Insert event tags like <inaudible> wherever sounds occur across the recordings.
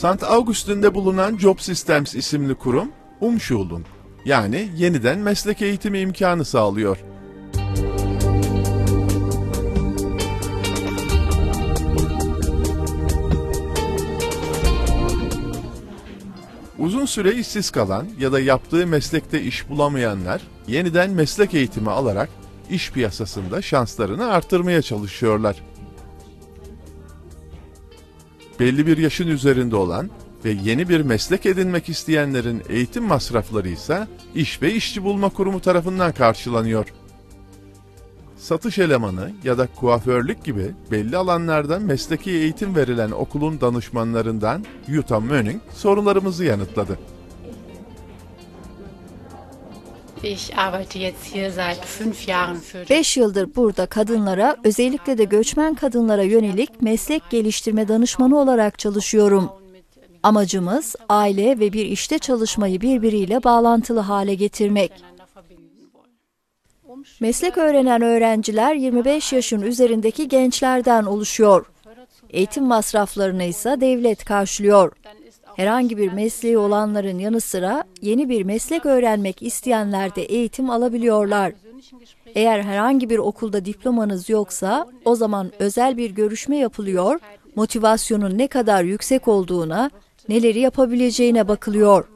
St. Augustin'de bulunan Job Systems isimli kurum, Umschulung yani yeniden meslek eğitimi imkanı sağlıyor. Uzun süre işsiz kalan ya da yaptığı meslekte iş bulamayanlar yeniden meslek eğitimi alarak iş piyasasında şanslarını artırmaya çalışıyorlar. Belli bir yaşın üzerinde olan ve yeni bir meslek edinmek isteyenlerin eğitim masrafları ise İş ve İşçi Bulma Kurumu tarafından karşılanıyor. Satış elemanı ya da kuaförlük gibi belli alanlarda mesleki eğitim verilen okulun danışmanlarından Yuta Möning sorularımızı yanıtladı. 5 yıldır burada kadınlara, özellikle de göçmen kadınlara yönelik meslek geliştirme danışmanı olarak çalışıyorum. Amacımız aile ve bir işte çalışmayı birbiriyle bağlantılı hale getirmek. Meslek öğrenen öğrenciler 25 yaşın üzerindeki gençlerden oluşuyor. Eğitim masraflarını ise devlet karşılıyor. Herhangi bir mesleği olanların yanı sıra yeni bir meslek öğrenmek isteyenler de eğitim alabiliyorlar. Eğer herhangi bir okulda diplomanız yoksa o zaman özel bir görüşme yapılıyor, motivasyonun ne kadar yüksek olduğuna, neleri yapabileceğine bakılıyor.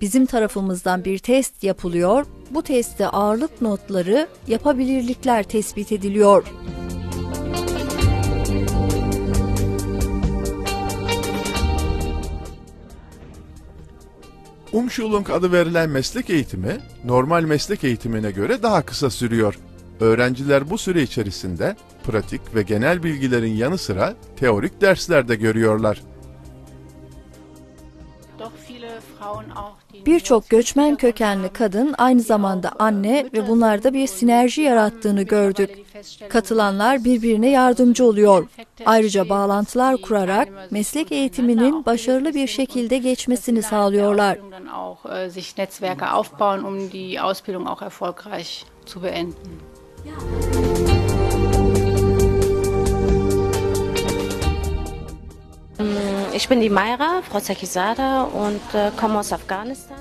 Bizim tarafımızdan bir test yapılıyor, bu testte ağırlık notları, yapabilirlikler tespit ediliyor. Umschulung adı verilen meslek eğitimi, normal meslek eğitimine göre daha kısa sürüyor. Öğrenciler bu süre içerisinde pratik ve genel bilgilerin yanı sıra teorik dersler de görüyorlar. Birçok göçmen kökenli kadın aynı zamanda anne ve bunlarda bir sinerji yarattığını gördük. Katılanlar birbirine yardımcı oluyor. Ayrıca bağlantılar kurarak meslek eğitiminin başarılı bir şekilde geçmesini sağlıyorlar. dann auch sich Netzwerke aufbauen, die Ausbildung auch erfolgreich zu beenden. Ich bin die Mayra, Frau Zakizada und äh, komme aus Afghanistan.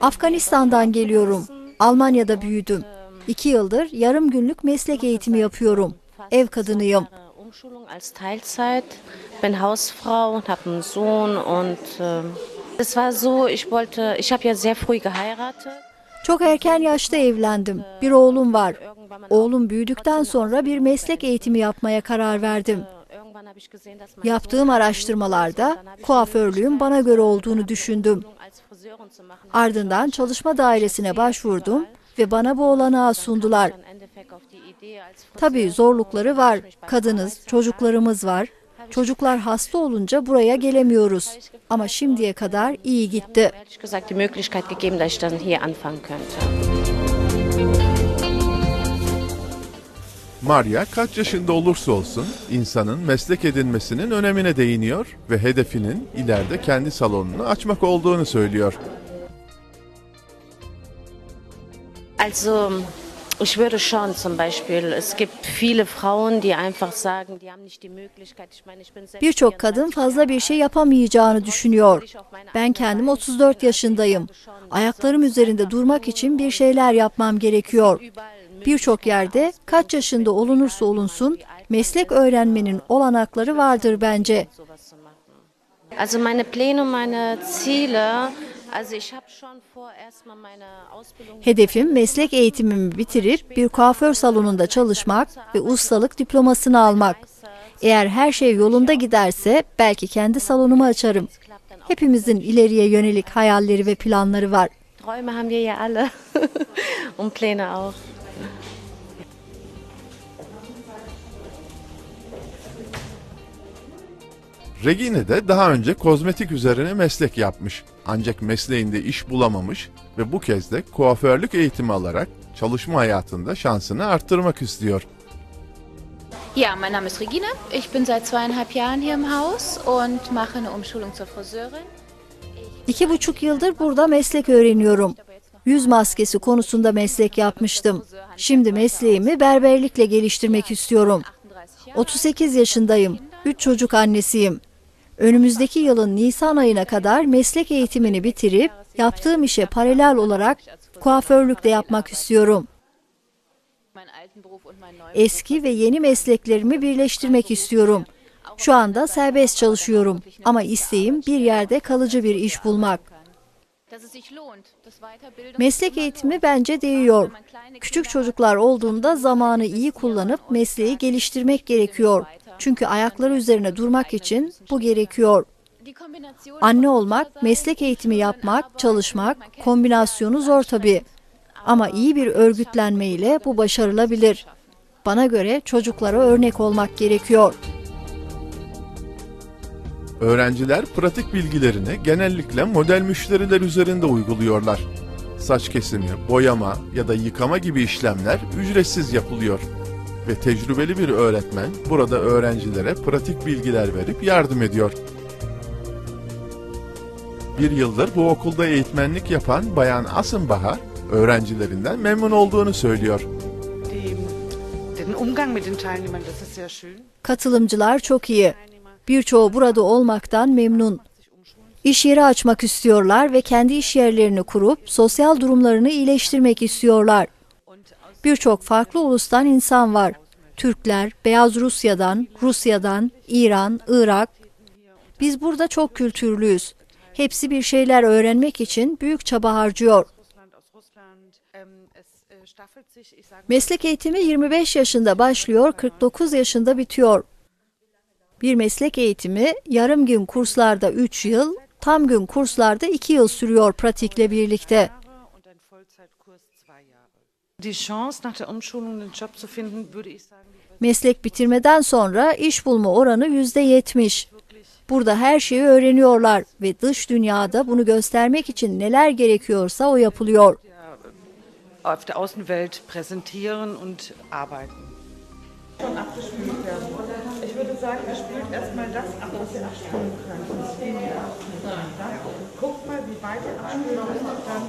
Afganistan'dan geliyorum. Almanya'da büyüdüm. İki yıldır yarım günlük meslek eğitimi yapıyorum. Ev kadınıyım. Äh, Umschulung als Teilzeit, bin Hausfrau und habe einen Sohn und äh, es war so, ich wollte, ich habe ja sehr früh geheiratet. Çok erken yaşta evlendim. Bir oğlum var. Oğlum büyüdükten sonra bir meslek eğitimi yapmaya karar verdim. Yaptığım araştırmalarda kuaförlüğün bana göre olduğunu düşündüm. Ardından çalışma dairesine başvurdum ve bana bu olanağı sundular. Tabii zorlukları var. Kadınız, çocuklarımız var. Çocuklar hasta olunca buraya gelemiyoruz. Ama şimdiye kadar iyi gitti. Maria kaç yaşında olursa olsun insanın meslek edinmesinin önemine değiniyor ve hedefinin ileride kendi salonunu açmak olduğunu söylüyor. Also, ich würde schon zum Beispiel, es gibt viele Frauen, die einfach sagen, die haben nicht die Möglichkeit. Ich meine, ich bin selbst Birçok kadın fazla bir şey yapamayacağını düşünüyor. Ben kendim 34 yaşındayım. Ayaklarım üzerinde durmak için bir şeyler yapmam gerekiyor. Birçok yerde kaç yaşında olunursa olunsun meslek öğrenmenin olanakları vardır bence. Also meine Pläne, meine Ziele, also ich habe schon vor, erstmal meine Ausbildung Hedefim meslek eğitimimi bitirip bir kuaför salonunda çalışmak ve ustalık diplomasını almak. Eğer her şey yolunda giderse belki kendi salonumu açarım. Hepimizin ileriye yönelik hayalleri ve planları var. Träume haben wir ja alle <laughs> und Pläne auch. Regine de daha önce kozmetik üzerine meslek yapmış. Ancak mesleğinde iş bulamamış ve bu kez de kuaförlük eğitimi alarak çalışma hayatında şansını arttırmak istiyor. Ja, mein Name ist Regine. Ich bin seit zweieinhalb Jahren hier im Haus und mache eine Umschulung zur Friseurin. İki buçuk yıldır burada meslek öğreniyorum. Yüz maskesi konusunda meslek yapmıştım. Şimdi mesleğimi berberlikle geliştirmek istiyorum. 38 yaşındayım. Üç çocuk annesiyim. Önümüzdeki yılın Nisan ayına kadar meslek eğitimini bitirip yaptığım işe paralel olarak kuaförlük de yapmak istiyorum. Eski ve yeni mesleklerimi birleştirmek istiyorum. Şu anda serbest çalışıyorum ama isteğim bir yerde kalıcı bir iş bulmak. Meslek eğitimi bence değiyor. Küçük çocuklar olduğunda zamanı iyi kullanıp mesleği geliştirmek gerekiyor. Çünkü ayakları üzerine durmak için bu gerekiyor. Anne olmak, meslek eğitimi yapmak, çalışmak, kombinasyonu zor tabii. Ama iyi bir örgütlenme ile bu başarılabilir. Bana göre çocuklara örnek olmak gerekiyor. Öğrenciler pratik bilgilerini genellikle model müşteriler üzerinde uyguluyorlar. Saç kesimi, boyama ya da yıkama gibi işlemler ücretsiz yapılıyor. Ve tecrübeli bir öğretmen burada öğrencilere pratik bilgiler verip yardım ediyor. Bir yıldır bu okulda eğitmenlik yapan Bayan Asınbahar, öğrencilerinden memnun olduğunu söylüyor. Die, den Umgang mit den Teilnehmern, das ist sehr schön. Katılımcılar çok iyi. Birçoğu burada olmaktan memnun. İş yeri açmak istiyorlar ve kendi iş yerlerini kurup sosyal durumlarını iyileştirmek istiyorlar. Birçok farklı ulustan insan var. Türkler, Beyaz Rusya'dan, Rusya'dan, İran, Irak. Biz burada çok kültürlüyüz. Hepsi bir şeyler öğrenmek için büyük çaba harcıyor. Meslek eğitimi 25 yaşında başlıyor, 49 yaşında bitiyor. Bir meslek eğitimi yarım gün kurslarda 3 yıl, tam gün kurslarda 2 yıl sürüyor pratikle birlikte. Meslek bitirmeden sonra iş bulma oranı %70. Burada her şeyi öğreniyorlar ve dış dünyada bunu göstermek için neler gerekiyorsa o yapılıyor. auf der Außenwelt präsentieren und arbeiten. Würde sagen, er spielt erstmal das ab, was er abspielen kann. Guckt mal, wie weit er abspielen kann, dann